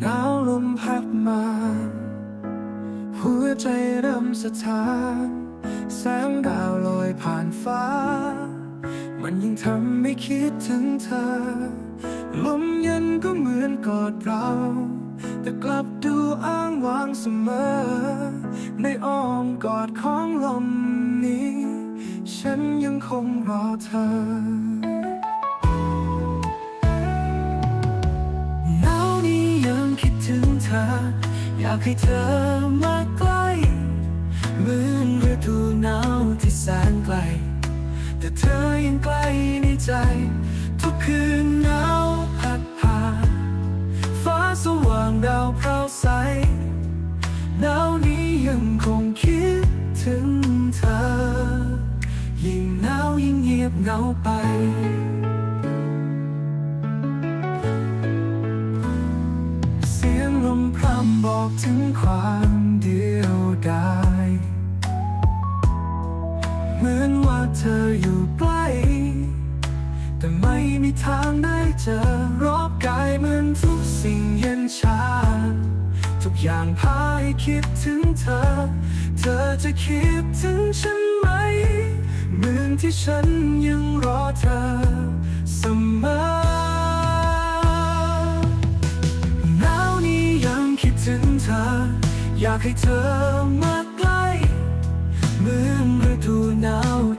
หนาวลมพัดมา หัวใจเริ่มสะท้านแสงดาวลอยผ่านฟ้า มันยิ่งทำให้คิดถึงเธอ ลมเย็นก็เหมือนกอดเรา แต่กลับดูอ้างว้างเสมอ ในอ้อมกอดของลมนี้ ฉันยังคงรอเธอ อยากให้เธอมาใกล้เหมือนฤดูหนาวที่แสนไกล แต่เธอยังใกล้ในใจ ทุกคืนหนาวพัดผ่าฟ้าสว่างดาวเพราใสหนาวนี้ยังคงคิดถึงเธอ ยิ่งหนาวยิ่งเงียบเหงาไป ธออยู่ใกล้แต่ไม่มีทางได้เจอรอบกายเหมือนทุกสิ่งเย็นชา ทุกอย่างพาให้คิดถึงเธอ เธอจะคิดถึงฉันไหม เหมือนที่ฉันยังรอเธอเสมอหนาวนี้ยังคิดถึงเธอ อยากให้เธอมาใกล้เหมือนฤดูหนาว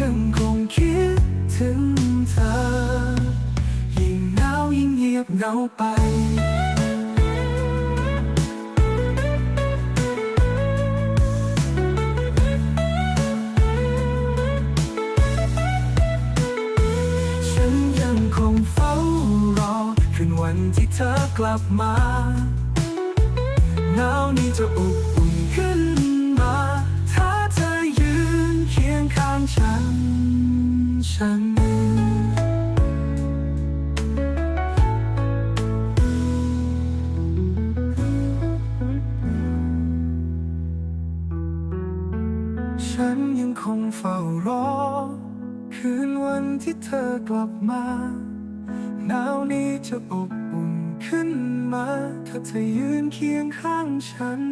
ยังคงคิดถึงเธอ ยิ่งหนาวยิ่งเงียบเหงาไปฉันยังคงเฝ้ารอคืนวันที่เธอกลับมา ฉันยังคงเฝ้ารอ คืนวันที่เธอกลับมาหนาวนี้จะอบอุ่นขึ้นมา ถ้าเธอยืนเคียงข้างฉัน